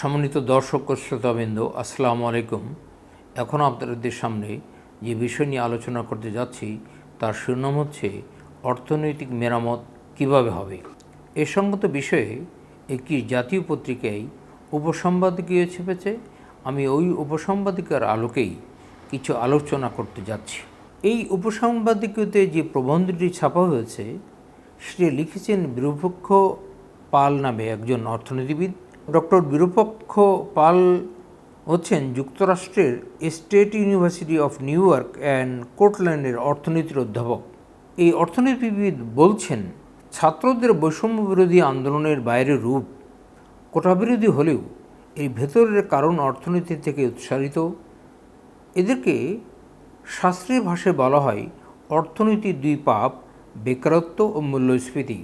সম্মানিত দর্শক ও শ্রোতাবৃন্দ, আসসালামু আলাইকুম। এখন আপনাদের সামনে যে বিষয় নিয়ে আলোচনা করতে যাচ্ছি, তার শিরোনাম হচ্ছে অর্থনৈতিক মেরামত কীভাবে হবে? এ সংগত বিষয়ে একটি জাতীয় পত্রিকায় উপসম্পাদকীয় ছেপেছে। আমি ওই উপসম্পাদিকার আলোকেই কিছু আলোচনা করতে যাচ্ছি। এই উপসম্পাদকীয়তে যে প্রবন্ধটি ছাপা হয়েছে, সেটি লিখেছেন বিরূপক্ষ পাল নামে একজন অর্থনীতিবিদ। ডক্টর বিরূপক্ষ পাল হচ্ছেন যুক্তরাষ্ট্রের State University of New York and কোর্টল্যান্ডের অর্থনীতির অধ্যাপক। এই অর্থনীতিবিদ বলছেন, ছাত্রদের বৈষম্য বিরোধী আন্দোলনের বাইরে রূপ কোটাবিরোধী হলেও এই ভেতরের কারণ অর্থনীতি থেকে উৎসারিত। এদেরকে শাস্ত্রীয় ভাষায় বলা হয় অর্থনীতির দুই পাপ, বেকারত্ব ও মূল্যস্ফীতি।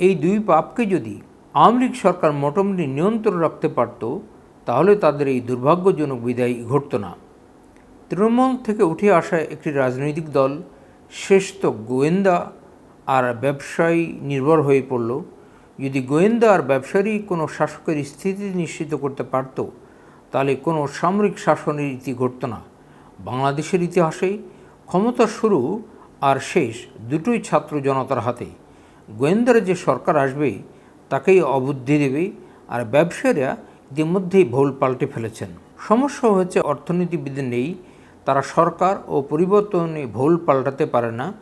এই দুই পাপকে যদি আওয়ামী লীগ সরকার মোটামুটি নিয়ন্ত্রণ রাখতে পারত, তাহলে তাদের এই দুর্ভাগ্যজনক বিদায় ঘটত না। তৃণমূল থেকে উঠে আসা একটি রাজনৈতিক দল, শেষ তো গোয়েন্দা আর ব্যবসায়ী নির্ভর হয়ে পড়ল। যদি গোয়েন্দা আর ব্যবসায়ী কোনো শাসকের স্থিতি নিশ্চিত করতে পারত, তাহলে কোনো সামরিক শাসনের ইতি ঘটত না। বাংলাদেশের ইতিহাসে ক্ষমতা শুরু আর শেষ দুটোই ছাত্র জনতার হাতে। গোয়েন্দারা যে সরকার আসবে তাকেই অবুদ্ধি দেবে। আর ব্যবসায়ীরা ইতিমধ্যেই ভুল পাল্টে ফেলেছেন। সমস্যা হয়েছে, অর্থনীতিবিদ নেই। তারা সরকার ও পরিবর্তনে ভুল পাল্টাতে পারে না।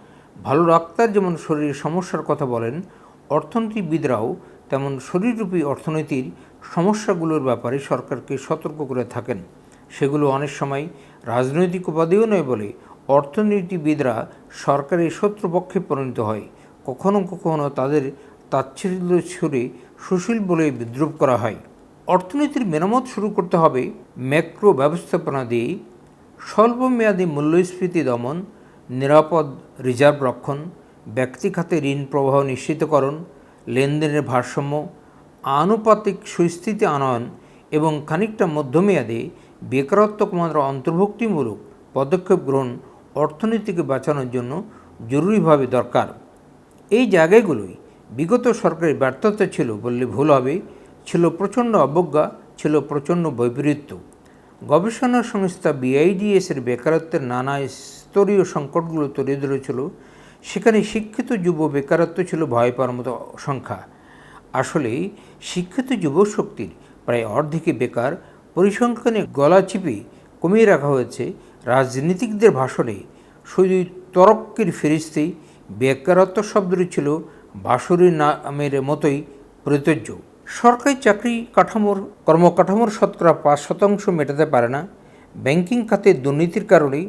ভালো ডাক্তার যেমন শরীরের সমস্যার কথা বলেন, অর্থনীতিবিদরাও তেমন শরীররূপী অর্থনীতির সমস্যাগুলোর ব্যাপারে সরকারকে সতর্ক করে থাকেন। সেগুলো অনেক সময় রাজনৈতিক উপাদেয় নয় বলে অর্থনীতিবিদরা সরকারের শত্রুপক্ষে পরিণত হয়। কখনো কখনো তাদের তাচ্ছিল্য ছুড়ে সুশীল বলে বিদ্রুপ করা হয়। অর্থনীতির মেরামত শুরু করতে হবে ম্যাক্রো ব্যবস্থাপনা দিয়ে স্বল্পমেয়াদী মূল্যস্ফীতি দমন, নিরাপদ রিজার্ভ রক্ষণ, ব্যক্তি খাতে ঋণ প্রবাহ নিশ্চিতকরণ, লেনদেনের ভারসাম্য, আনুপাতিক সুস্থিতি আনয়ন এবং খানিকটা মধ্যমেয়াদে বেকারত্ব কমানোর অন্তর্ভুক্তিমূলক পদক্ষেপ গ্রহণ অর্থনীতিকে বাঁচানোর জন্য জরুরিভাবে দরকার। এই জায়গাগুলোই বিগত সরকারের ব্যর্থতা ছিল বললে ভুল হবে, ছিল প্রচণ্ড অবজ্ঞা, ছিল প্রচণ্ড বৈপরীত্য। গবেষণা সংস্থা বিআইডিএসের বেকারত্বের নানা স্তরীয় সংকটগুলো তুলে ধরেছিল, সেখানে শিক্ষিত যুব বেকারত্ব ছিল ভয় পাওয়ার মতো সংখ্যা। আসলে শিক্ষিত যুব শক্তির প্রায় অর্ধেকে বেকার, পরিসংখ্যানে গলা চিপে কমিয়ে রাখা হয়েছে, রাজনীতিকদের ভাষণে। শুধু তরক্কের ফেরিস্তি, বেকারত্ব শব্দটি ছিল বাসুরের নামের মতোই প্রযোজ্য। সরকারি চাকরি কাঠামোর কর্মকাঠামোর শতকরা পাঁচ শতাংশ মেটাতে পারে না। ব্যাংকিং খাতে দুর্নীতির কারণেই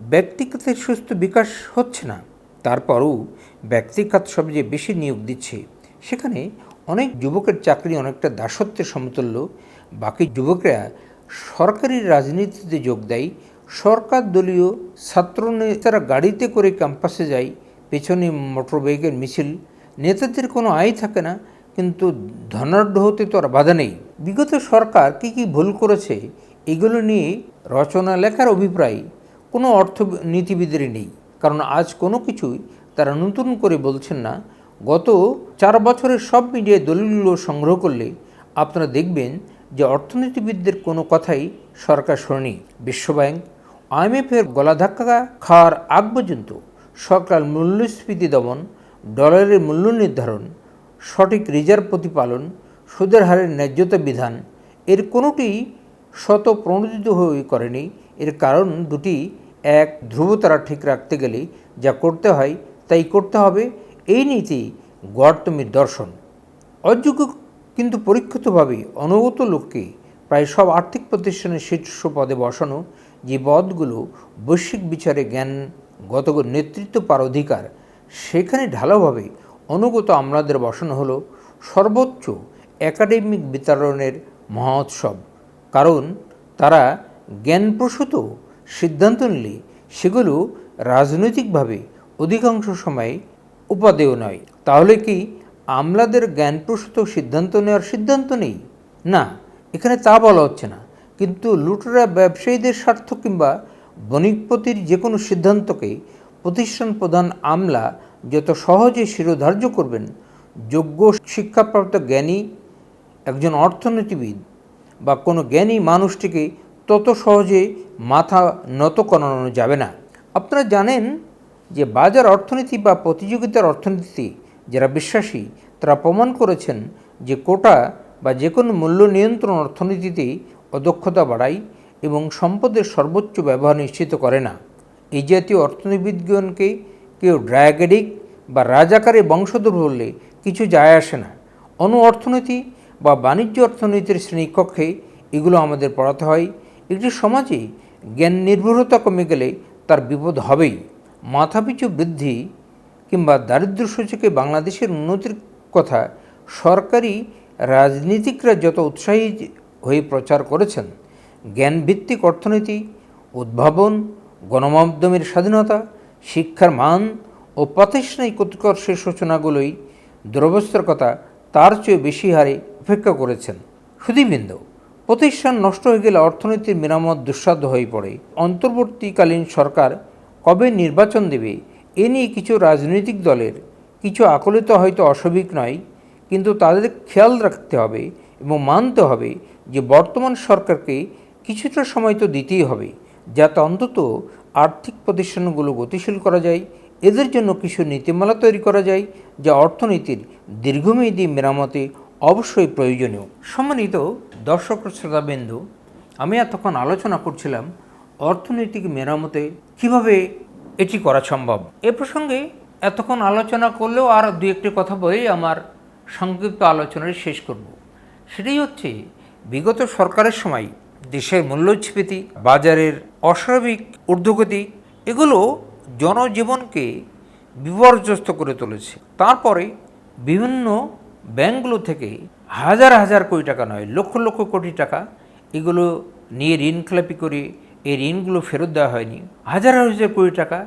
ব্যক্তিগতের সুস্থ বিকাশ হচ্ছে না। তারপরও ব্যক্তিগত সবচেয়ে বেশি নিয়োগ দিচ্ছে। সেখানে অনেক যুবকের চাকরি অনেকটা দাসত্বের সমতুল্য। বাকি যুবকরা সরকারি রাজনীতিতে যোগ দেয়। সরকার দলীয় ছাত্র নেতারা গাড়িতে করে ক্যাম্পাসে যায়। পেছনে মোটরবাইকের মিছিল নেতাদের কোনো আয় থাকে না, কিন্তু ধনাঢ্য হতে তো আর বাধা নেই। বিগত সরকার কী কী ভুল করেছে, এগুলো নিয়ে রচনা লেখার অভিপ্রায় কোনো অর্থনীতিবিদেরই নেই। কারণ আজ কোনো কিছুই তারা নতুন করে বলছেন না। গত চার বছরের সব মিডিয়ায় দলিলগুলো সংগ্রহ করলে আপনারা দেখবেন যে অর্থনীতিবিদদের কোনো কথাই সরকার শোনেনি। বিশ্বব্যাংক আইএমএফের গলাধাক্কা খাওয়ার আগ পর্যন্ত সরকার মূল্যস্ফীতি দমন ডলারের মূল্য নির্ধারণ, সঠিক রিজার্ভ প্রতিপালন, সুদের হারের ন্যায্যতা বিধান, এর কোনোটি শত প্রণোদিত হয়ে করেনি। এর কারণ দুটি। এক, ধ্রুবতারা ঠিক রাখতে গেলে যা করতে হয় তাই করতে হবে। এই নীতি গর্তমীর দর্শন। অযোগ্য কিন্তু পরীক্ষিতভাবে অনুগত লোককে প্রায় সব আর্থিক প্রতিষ্ঠানের শীর্ষ পদে বসানো যে পদগুলো বৈশ্বিক বিচারে জ্ঞানগত নেতৃত্ব পার অধিকার সেখানে ঢালাওভাবে অনুগত আমলাদের বসানো হলো সর্বোচ্চ একাডেমিক বিতরণের মহোৎসব। কারণ তারা জ্ঞানপ্রসূত সিদ্ধান্ত নিলে সেগুলো রাজনৈতিকভাবে অধিকাংশ সময় উপাদেয় নয়। তাহলে কি আমলাদের জ্ঞানপ্রসূত সিদ্ধান্ত নেওয়ার সিদ্ধান্ত নেই? না, এখানে তা বলা হচ্ছে না। কিন্তু লুটেরা ব্যবসায়ীদের স্বার্থ কিংবা বণিকপতির যে কোনো সিদ্ধান্তকে প্রতিষ্ঠান প্রধান আমলা যত সহজে শিরোধার্য করবেন, যোগ্য শিক্ষাপ্রাপ্ত জ্ঞানী, একজন অর্থনীতিবিদ বা কোনো জ্ঞানী মানুষটিকে তত সহজে মাথা নত করানো যাবে না। আপনারা জানেন যে বাজার অর্থনীতি বা প্রতিযোগিতার অর্থনীতিতে যারা বিশ্বাসী, তারা প্রমাণ করেছেন যে কোটা বা যে কোনো মূল্য নিয়ন্ত্রণ অর্থনীতিতে অদক্ষতা বাড়ায় এবং সম্পদের সর্বোচ্চ ব্যবহার নিশ্চিত করে না। এই জাতীয় অর্থনীতিবিদগণকে কেউ ড্রায়াগেডিক বা রাজাকারে বংশধর বললে কিছু যায় আসে না। অনু অর্থনীতি বা বাণিজ্য অর্থনীতির শ্রেণীকক্ষে এগুলো আমাদের পড়াতে হয়। একটি সমাজে জ্ঞান নির্ভরতা কমে গেলে তার বিপদ হবেই। মাথাপিছু বৃদ্ধি কিংবা দারিদ্র্য সূচকে বাংলাদেশের উন্নতির কথা সরকারি রাজনীতিকরা যত উৎসাহী হয়ে প্রচার করেছেন, জ্ঞানভিত্তিক অর্থনীতি, উদ্ভাবন গণমাধ্যমের স্বাধীনতা, শিক্ষার মান ও প্রাতিষ্ঠানিক উৎকর্ষের সূচনাগুলোই দুরবস্থার কথা তার চেয়ে বেশি হারে উপেক্ষা করেছেন। সুদীবৃন্দ প্রতিষ্ঠান নষ্ট হয়ে গেলে অর্থনীতির মেরামত দুঃসাধ্য হয়ে পড়ে। অন্তর্বর্তীকালীন সরকার কবে নির্বাচন দেবে, এ নিয়ে কিছু রাজনৈতিক দলের কিছু আকলিত হয়তো অস্বাভাবিক নয়, কিন্তু তাদের খেয়াল রাখতে হবে এবং মানতে হবে যে বর্তমান সরকারকে কিছুটা সময় তো দিতেই হবে। যাতে অন্তত আর্থিক প্রতিষ্ঠানগুলো গতিশীল করা যায়, এদের জন্য কিছু নীতিমালা তৈরি করা যায়, যা অর্থনীতির দীর্ঘমেয়াদী মেরামতে অবশ্যই প্রয়োজনীয়। সম্মানিত দর্শক শ্রোতাবিন্দু, আমি এতক্ষণ আলোচনা করছিলাম অর্থনৈতিক মেরামতে কীভাবে এটি করা সম্ভব। এ প্রসঙ্গে এতক্ষণ আলোচনা করলেও আর দু একটি কথা বলেই আমার সংক্ষিপ্ত আলোচনাটি শেষ করব। সেটাই হচ্ছে, বিগত সরকারের সময় দেশের মূল্যস্ফীতি, বাজারের অস্বাভাবিক, ঊর্ধ্বগতি, এগুলো জনজীবনকে বিপর্যস্ত করে তুলেছে। তারপরে বিভিন্ন ব্যাংকগুলো থেকে হাজার হাজার কোটি টাকা নয়, লক্ষ লক্ষ কোটি টাকা এগুলো নিয়ে ঋণ খেলাপি করে এই ঋণগুলো ফেরত দেওয়া হয়নি। হাজার হাজার কোটি টাকা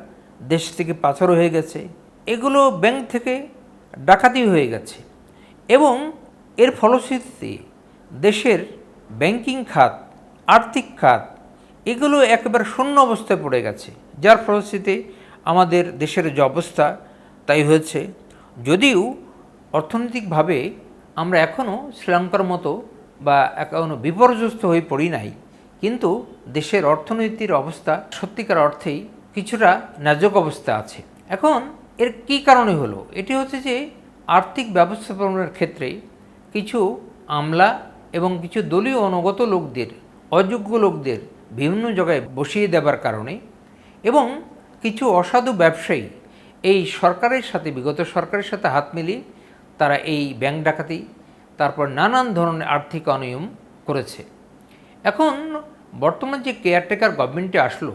দেশ থেকে পাচার হয়ে গেছে। এগুলো ব্যাংক থেকে ডাকাতি হয়ে গেছে এবং এর ফলশ্রুতিতে দেশের ব্যাংকিং খাত, আর্থিক খাত এগুলো একেবারে শূন্য অবস্থায় পড়ে গেছে। যার ফলশ্রুতিতে আমাদের দেশের যে অবস্থা, তাই হয়েছে। যদিও অর্থনৈতিকভাবে আমরা এখনও শ্রীলঙ্কার মতো বা এখনও বিপর্যস্ত হয়ে পড়ি নাই। কিন্তু দেশের অর্থনীতির অবস্থা সত্যিকার অর্থেই কিছুটা নাজক অবস্থা আছে। এখন এর কি কারণে হলো? এটি হচ্ছে যে আর্থিক ব্যবস্থাপনার ক্ষেত্রে কিছু আমলা এবং কিছু দলীয় অনুগত লোকদের, অযোগ্য লোকদের বিভিন্ন জায়গায় বসিয়ে দেবার কারণে এবং কিছু অসাধু ব্যবসায়ী এই সরকারের সাথে, বিগত সরকারের সাথে হাত মিলিয়ে তারা এই ব্যাংক ডাকাতি, তারপর নানান ধরনের আর্থিক অনিয়ম করেছে। এখন বর্তমান যে কেয়ারটেকার গভর্নমেন্টে আসলো,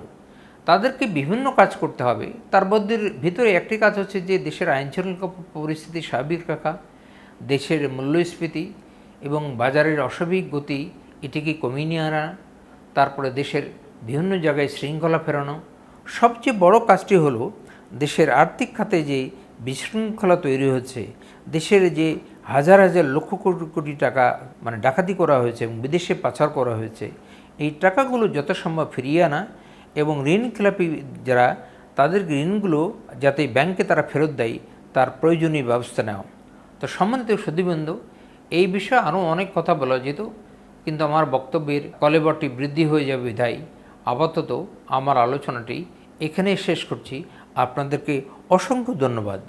তাদেরকে বিভিন্ন কাজ করতে হবে। তার মধ্যে ভিতরে একটি কাজ হচ্ছে যে, দেশের আইনশৃঙ্খলা পরিস্থিতি স্বাভাবিক রাখা, দেশের মূল্যস্ফীতি এবং বাজারের অস্বাভাবিক গতি, এটিকে কমিয়ে নিয়ে আনা তারপরে দেশের বিভিন্ন জায়গায় শৃঙ্খলা ফেরানো। সবচেয়ে বড় কাজটি হলো দেশের আর্থিক খাতে যে বিশৃঙ্খলা তৈরি হচ্ছে, দেশের যে হাজার হাজার লক্ষ কোটি কোটি টাকা মানে ডাকাতি করা হয়েছে এবং বিদেশে পাচার করা হয়েছে, এই টাকাগুলো যথাসম্ভব ফিরিয়ে আনা এবং ঋণ খেলাপি যারা তাদের ঋণগুলো যাতে ব্যাংকে তারা ফেরত দেয়, তার প্রয়োজনীয় ব্যবস্থা নেওয়া। তো সম্মানিত সুদীবন্ধু এই বিষয়ে আরও অনেক কথা বলা যেত। কিন্তু আমার বক্তব্যের কলেবরটি বৃদ্ধি হয়ে যাবে বিধায়। আপাতত আমার আলোচনাটি এখানেই শেষ করছি। আপনাদেরকে অসংখ্য ধন্যবাদ।